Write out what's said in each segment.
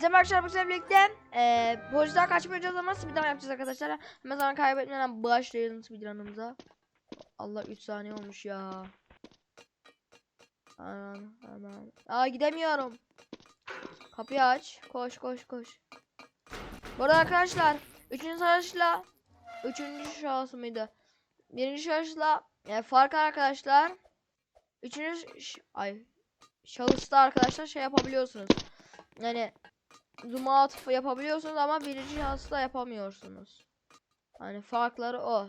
Bizim arkadaşlar bu sefer birlikte e, polisten kaçmayacağız ama speedrun yapacağız arkadaşlar. Hemen zaman kaybetmeden başlayalım speedrun'ımıza. Allah 3 saniye olmuş ya. Aman aman. Aa gidemiyorum. Kapıyı aç. Koş koş koş. Bu arada arkadaşlar 3. savaşla 3. şahıs mıydı? 1. şahısla e, farkı arkadaşlar 3. ay şahısta arkadaşlar şey yapabiliyorsunuz. Yani zoom out yapabiliyorsunuz ama birinci şahısta yapamıyorsunuz. Hani farkları o.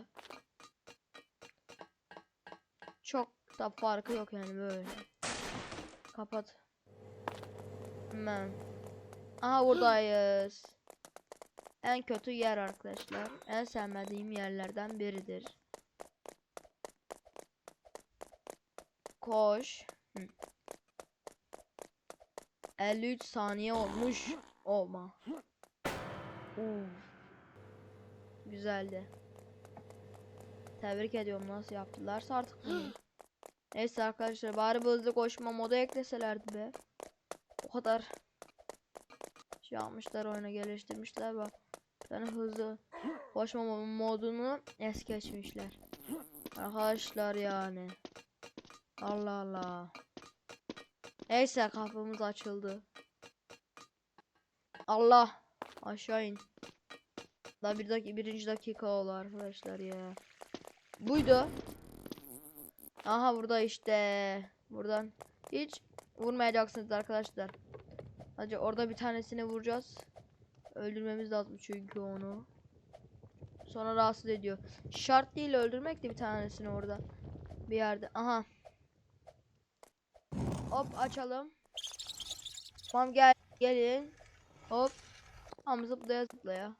Çok da farkı yok yani böyle. Kapat. Hemen. Aha buradayız. En kötü yer arkadaşlar. En sevmediğim yerlerden biridir. Koş. Hı. 53 saniye olmuş. Olma. Uf. Güzeldi. Tebrik ediyorum nasıl yaptılarsa artık bunu. Neyse arkadaşlar bari bu hızlı koşma modu ekleselerdi be. O kadar şey yapmışlar oyuna geliştirmişler bak. Yani hızlı koşma mo- modunu es geçmişler. Arkadaşlar yani. Allah Allah. Neyse kapımız açıldı. Allah aşağı in. Daha bir dakika birinci dakika oldu arkadaşlar ya. Buydu. Aha burada işte. Buradan hiç vurmayacaksınız arkadaşlar. Hadi orada bir tanesini vuracağız. Öldürmemiz lazım çünkü onu. Sonra rahatsız ediyor. Şart değil öldürmek de bir tanesini orada. Bir yerde. Aha. Hop açalım. Tamam gel gelin. Hop. Tamam zıplaya zıplaya.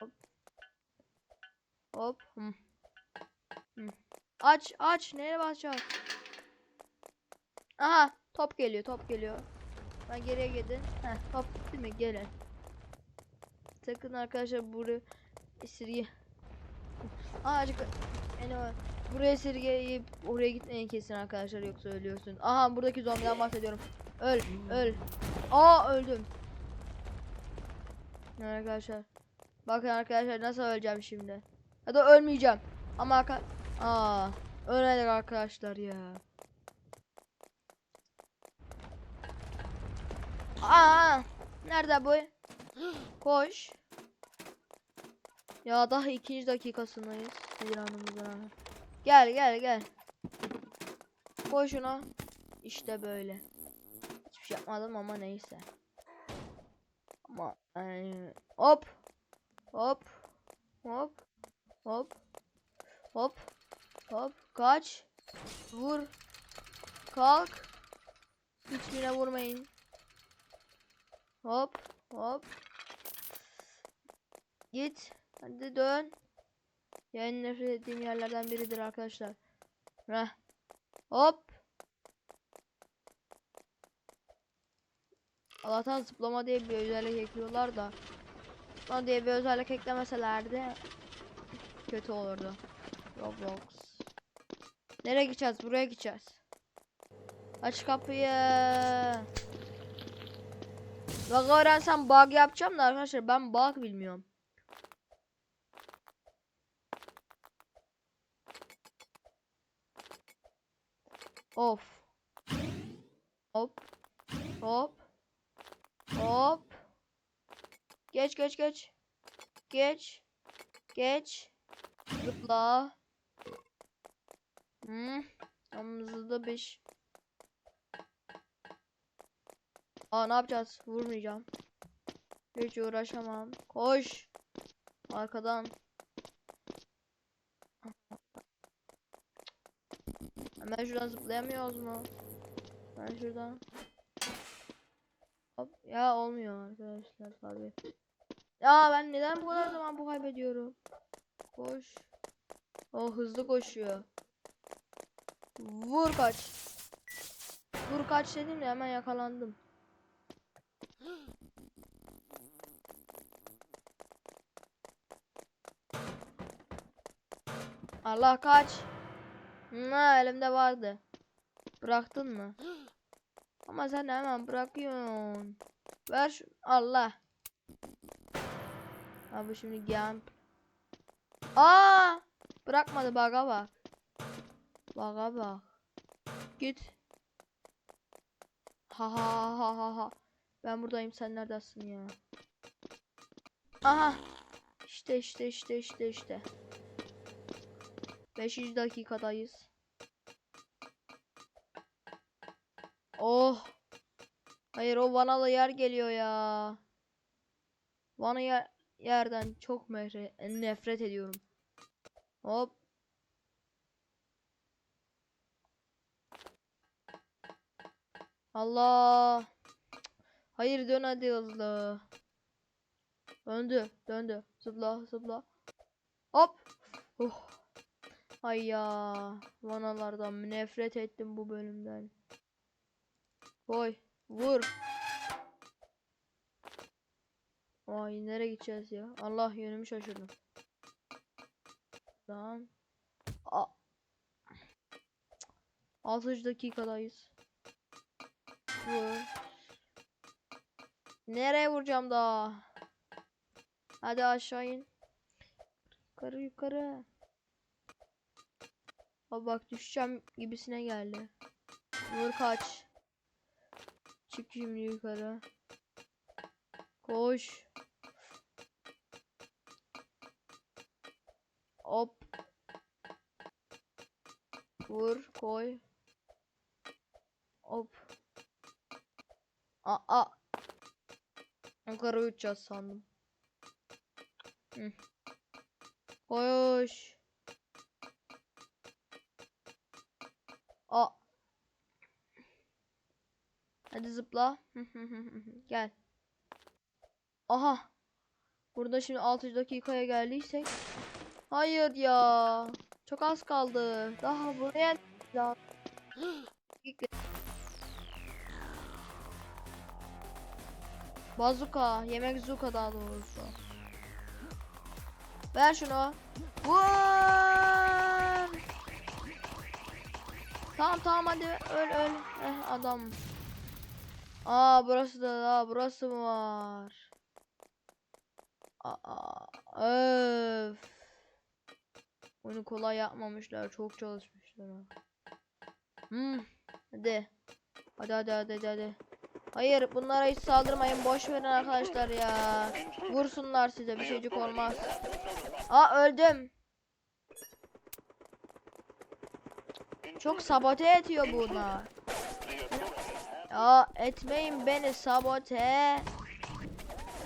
Hop. Hop. Hı. Hı. Aç aç. Nereye basacağız? Aha top geliyor top geliyor. Ben geriye gidin. Heh top değil mi? Gelin. Sakın arkadaşlar buraya esirge. Aa acık. Yani buraya esirgeyip oraya gitmeyin kesin arkadaşlar yoksa ölüyorsun. Aha buradaki zombiden bahsediyorum. Öl öl. Aa öldüm. Evet Arkadaşlar. Bakın arkadaşlar nasıl öleceğim şimdi. Ya da ölmeyeceğim. Ama. Aa, ölelim arkadaşlar ya. Aa, nerede bu? Koş. Ya daha ikinci dakikasındayız. Gel gel gel. Koy şuna. İşte böyle. Yapmadım ama neyse. Ama yani hop hop hop hop hop hop kaç vur kalk hiçbirine vurmayın hop hop git hadi dön yani nefret ettiğim yerlerden biridir arkadaşlar Heh. hop Allah'tan zıplama diye bir özellik ekliyorlar da Zıplama diye bir özellik eklemeselerdi kötü olurdu. Roblox. Nereye gideceğiz? Buraya gideceğiz. Aç kapıyı. Bak öğrensem bug yapacağım da arkadaşlar ben bug bilmiyorum. Of. Hop. Hop. Geç geç geç. Geç. Geç. Zıpla. Hmm. Omuzda 5. Aa ne yapacağız? Vurmayacağım. Hiç uğraşamam. Koş. Arkadan. Hemen şuradan zıplayamıyoruz mu? Ben şuradan. Hop. Ya olmuyor arkadaşlar tabii. Ya ben neden bu kadar zaman bu kaybediyorum? Koş. O hızlı koşuyor. Vur kaç. Vur kaç dedim de hemen yakalandım. Allah kaç. Ha elimde vardı. Bıraktın mı? Ama sen hemen bırakıyorsun. Ver şu Allah. Abi şimdi gamp. Aa! Bırakmadı baga bak. Baga bak. Git. Ha ha ha ha ha. Ben buradayım sen neredesin ya? Aha. İşte işte işte işte işte. 5. dakikadayız. Oh. Hayır o vanalı yer geliyor ya. Vana yer, yerden çok nefret ediyorum. Hop. Allah. Hayır dön hadi hızlı. Döndü, döndü. Zıpla, zıpla. Hop. Oh. Ay ya. Vanalardan nefret ettim bu bölümden. Koy. Vur. Ay nereye gideceğiz ya? Allah yönümü şaşırdım. Lan. A 6 dakikadayız. Vur. Nereye vuracağım daha? Hadi aşağı in. Yukarı yukarı. Abi bak düşeceğim gibisine geldi. Vur kaç. Çık şimdi yukarı. Koş. Vur koy. Hop. Aa. Yukarı uçacağız sandım. Hı. Koş. Aa. Hadi zıpla. Gel. Aha. Burada şimdi 6 dakikaya geldiysek. Hayır ya. Çok az kaldı. Daha buraya daha. Bazuka, yemek zuka daha doğrusu. Ver şunu. Vur! Tamam tamam hadi öl öl. Eh adam. Aa burası da daha burası mı var? Aa öf. Onu kolay yapmamışlar. Çok çalışmışlar. Hmm. Hadi. Hadi hadi hadi hadi. hadi. Hayır bunlara hiç saldırmayın. Boş verin arkadaşlar ya. Vursunlar size bir şeycik olmaz. Aa öldüm. Çok sabote ediyor bunlar. Ya etmeyin beni sabote.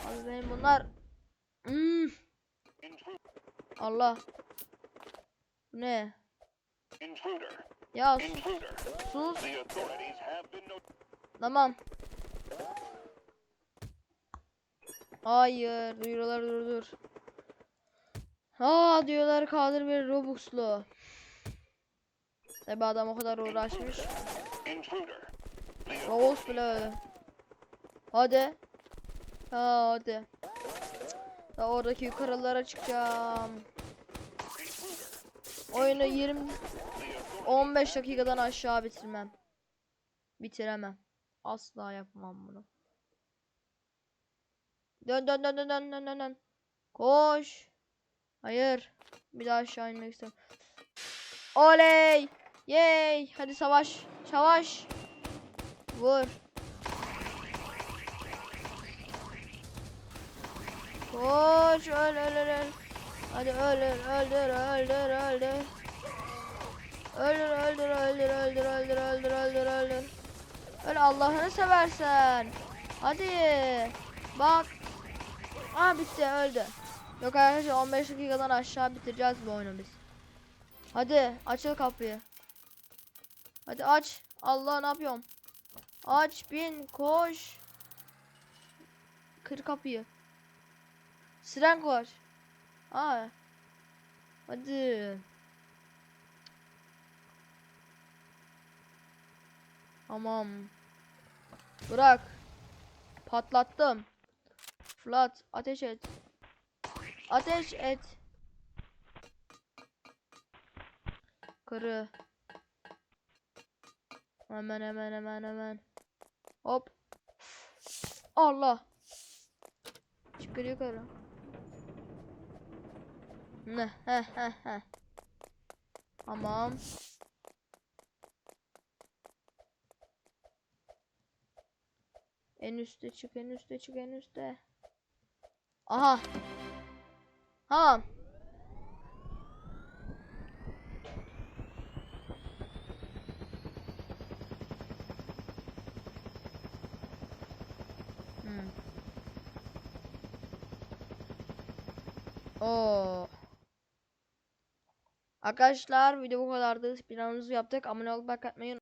Abi benim bunlar. Hmm. Allah. Ne? Ya sus. Tamam. Hayır. Duyurular dur dur. Aa diyorlar kaldır bir Robux'lu. Tabi adam o kadar uğraşmış. Robux bile öyle. Hadi. Ha hadi. Daha oradaki yukarılara çıkacağım. Oyunu 20 15 dakikadan aşağı bitirmem. Bitiremem. Asla yapmam bunu. Dön dön dön dön dön dön dön. Koş. Hayır. Bir daha aşağı inmek istemiyorum. Oley. Yay. Hadi savaş. Savaş. Vur. Koş öl öl öl öl. Hadi öl öl öldür öldür öldür. Öldür öldür öldür öldür öldür öldür öldür öldür. Öl Allah'ını seversen. Hadi. Bak. Aa bitti öldü. Yok arkadaşlar 15 dakikadan aşağı bitireceğiz bu oyunu biz. Hadi açıl kapıyı. Hadi aç. Allah ne yapıyorum? Aç bin koş. Kır kapıyı. Siren koş. Aa. Hadi. Tamam. Bırak. Patlattım. Flat ateş et. Ateş et. Kırı. Hemen hemen hemen hemen. Hop. Allah. Çıkar yukarı. Ne? He he he. Tamam. En üste çık, en üste çık, en üste. Aha. Tamam. Hmm. Oo. Arkadaşlar video bu kadardı. Planımızı yaptık. Abone olup like atmayı